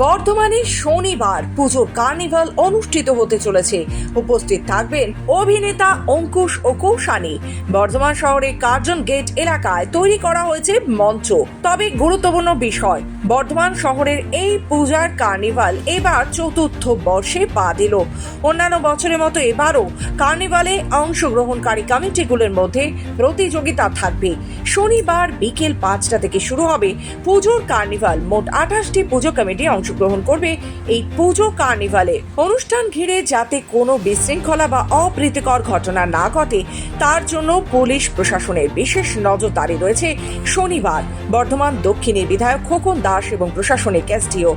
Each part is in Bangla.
বর্ধমানে শনিবার পুজোর কার্নিভাল অনুষ্ঠিত হতে চলেছে। উপস্থিত থাকবেন অভিনেতা অঙ্কুশ ও কৌশানী। বর্ধমান শহরের কার্জন গেট এলাকায় তৈরি করা হয়েছে মঞ্চ। তবে গুরুত্বপূর্ণ বিষয়, বর্ধমান শহরের এই পূজার কার্নিভাল এবার চতুর্থ বর্ষে পা দিল। অন্যান্য বছরের মতো এবারও কার্নিভালে অংশগ্রহণকারী কমিটিগুলোর মধ্যে প্রতিযোগিতা থাকবে। শনিবার বিকেল পাঁচটা থেকে শুরু হবে পুজোর কার্নিভাল। মোট আঠাশটি পুজো কমিটি অংশগ্রহণ করবে এই পুজো কার্নিভালে। অনুষ্ঠান ঘিরে যাতে কোনো বিশৃঙ্খলা বা অপ্রীতিকর ঘটনা না ঘটে, তার জন্য পুলিশ প্রশাসনের বিশেষ নজরদারি রয়েছে শনিবার। বর্ধমান দক্ষিণের বিধায়ক খোকন দাস এবং প্রশাসনিক এসডিও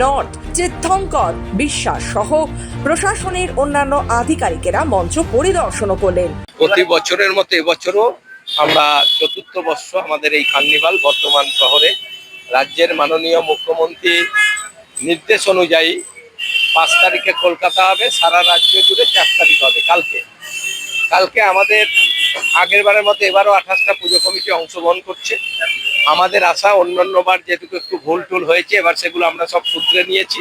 নর্থ চিত্তঙ্কর বিশ্বাস সহ প্রশাসনের অন্যান্য আধিকারিকেরা মঞ্চ পরিদর্শনও করলেন। প্রতি বছরের মতো এবছরও আমরা চতুর্থ বর্ষ আমাদের এই কার্নিভাল বর্তমান শহরে। রাজ্যের মাননীয় মুখ্যমন্ত্রী নির্দেশ অনুযায়ী পাঁচ তারিখে কলকাতা হবে, সারা রাজ্য জুড়ে চার তারিখ হবে, কালকে। কালকে আমাদের আগের বারের মতো এবারও আঠাশটা পুজো কমিটি অংশগ্রহণ করছে। আমাদের আশা অন্যান্যবার যেটুকু একটু ভুল টুল হয়েছে, এবার সেগুলো আমরা সব সূত্রে নিয়েছি।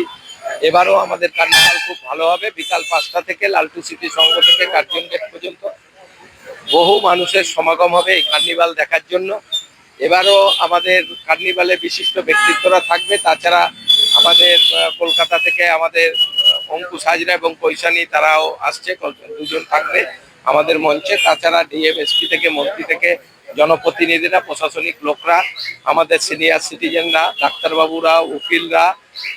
এবারও আমাদের কার্নিভাল খুব ভালো হবে। বিকাল পাঁচটা থেকে লালটু সিটি সংঘ থেকে কার্জন গেট পর্যন্ত বহু মানুষের সমাগম হবে এই কার্নিভাল দেখার জন্য। এবারও আমাদের কার্নিভালে বিশিষ্ট ব্যক্তিত্বরা থাকবে। তাছাড়া আমাদের কলকাতা থেকে আমাদের অঙ্কুশ হাজরা এবং কৈশানী তারাও আসছে দুজন থাকবে আমাদের মঞ্চে। তাছাড়া ডিএমএসপি থেকে, মন্ত্রী থেকে জনপ্রতিনিধিরা, প্রশাসনিক লোকরা, আমাদের সিনিয়র সিটিজেনরা, ডাক্তারবাবুরা, উকিলরা,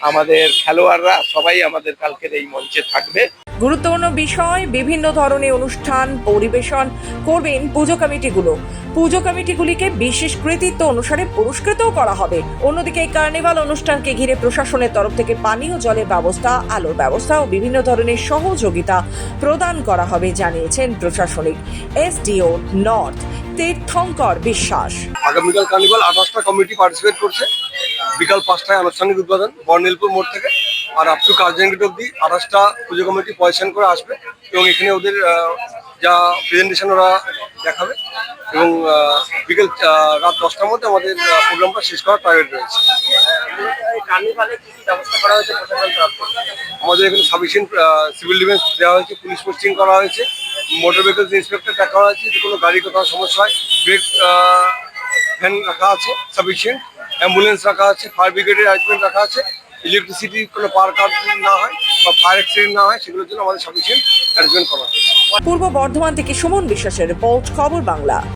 আমাদের খেলোয়াড়রা, সবাই আমাদের কালকের এই মঞ্চে থাকবে। গুরুত্বপূর্ণ বিষয়, বিভিন্ন ধরনের অনুষ্ঠান, পরিবেশন করবেন পুজো কমিটিগুলো। পুজো কমিটিগুলিকে বিশেষ কৃতিত্ব অনুসারে পুরস্কৃতও করা হবে। অন্যদিকে এই কার্নিভাল অনুষ্ঠানকে ঘিরে প্রশাসনের তরফ থেকে পানীয় জলের ব্যবস্থা, আলোর ব্যবস্থা ও বিভিন্ন ধরনের সহযোগিতা প্রদান করা হবে, জানিয়েছেন প্রশাসনিক এসডিও নর্থ তীর্থঙ্কর বিশ্বাস। আগামীকাল কার্নিভাল আঠাশটা কমিটি পার্টিসিপেট করছে। বিকাল পাঁচটায় আনুষ্ঠানিক উদ্বোধন বর্ণিলপুর মোড় থেকে। আর আপ টু কার্জেনগেট অব্দি আঠাশটা পুজো কমিটি পজিশন করে আসবে এবং এখানে ওদের যা প্রেজেন্টেশন ওরা দেখাবে এবং বিকেল রাত দশটার মধ্যে আমাদের প্রোগ্রামটা শেষ করার টার্গেট রয়েছে। আমাদের এখানে সাফিসিয়েন্ট সিভিল ডিফেন্স দেওয়া হয়েছে পুলিশ পোস্টিং করা হয়েছে মোটর ভেহিকলস ইন্সপেক্টর দেখা করা হয়েছে, যদি কোনো গাড়ি কোথাও সমস্যা হয় ব্রেক ভ্যান রাখা আছে সাফিসিয়েন্ট অ্যাম্বুলেন্স রাখা আছে ফায়ার ব্রিগেডের অ্যারেঞ্জমেন্ট রাখা আছে ইলেকট্রিসিটির কোনো পাওয়ার কাট না হয় বা ফায়ার অ্যাক্সিডেন্ট না হয়, সেগুলোর জন্য আমাদের সাফিসিয়েন্ট অ্যারেঞ্জমেন্ট করা হয়েছে। পূর্ব বর্ধমান থেকে সুমন বিশ্বাসের রিপোর্ট, খবর বাংলা।